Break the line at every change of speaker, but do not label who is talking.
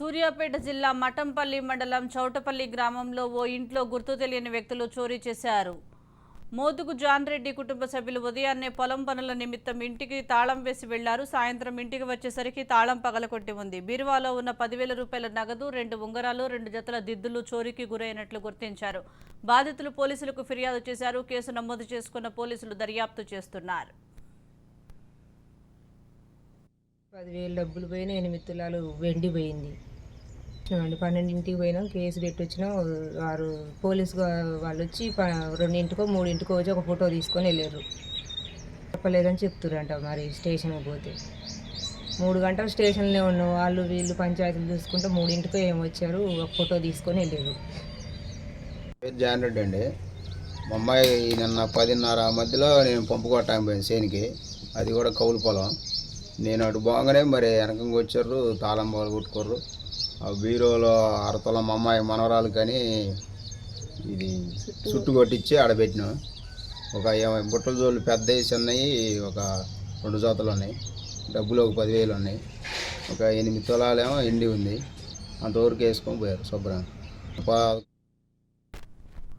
సూర్యాపేట జిల్లా మఠంపల్లి మండలం చౌటపల్లి గ్రామంలో ఓ ఇంట్లో గుర్తు తెలియని వ్యక్తులు చోరీ చేశారు. మోతుకు జాన్ రెడ్డి కుటుంబ సభ్యులు ఉదయాన్నే పొలం పనుల నిమిత్తం ఇంటికి తాళం వేసి వెళ్ళారు. సాయంత్రం ఇంటికి వచ్చేసరికి తాళం పగలకొట్టి ఉంది. బీరువాలో ఉన్న పదివేల రూపాయల నగదు రెండు ఉంగరాలు రెండు జతల దిద్దులు చోరీకి గురైనట్లు గుర్తించారు. బాధితులు పోలీసులకు ఫిర్యాదు చేశారు. కేసు నమోదు చేసుకున్న పోలీసులు దర్యాప్తు చేస్తున్నారు.
పదివేలు డబ్బులు పోయిన ఎనిమిది తులాలు వెండి పోయింది. చూడండి పన్నెండింటికి పోయినాం కేసు పెట్టి వచ్చినాం వారు పోలీసు వాళ్ళు వచ్చి ప- రెండింటికో మూడింటికో వచ్చి ఒక ఫోటో తీసుకొని వెళ్ళారు. చెప్పలేదని చెప్తురంట మరి స్టేషన్కి పోతే. మూడు గంటలు స్టేషన్లో ఉన్నాం. వాళ్ళు వీళ్ళు పంచాయతీలు చూసుకుంటే మూడింటికో ఏమొచ్చారు ఒక ఫోటో తీసుకొని వెళ్ళారు.
పేరు జాన్ రెడ్డి అండి. మా అమ్మాయి నిన్న పదిన్నర మధ్యలో నేను పంపు పోయాను చేనికి అది కూడా కౌలు పొలం. నేను అటు బాగానే మరి వెనకంగా వచ్చారు తాళం బాలు కొట్టుకోర్రు బీరోలో అరతల మా అమ్మాయి మనవరాలు కానీ ఇది చుట్టు కొట్టించి ఆడబెట్టినాం ఒక బుట్టల జోళ్ళు పెద్దవి చిన్నవి ఒక రెండు జోతలు ఉన్నాయి. డబ్బులు ఒక పదివేలు ఉన్నాయి. ఒక ఎనిమిది తులాలేమో ఎండి ఉంది. అంతవరకు వేసుకొని పోయారు శుభ్రంగా.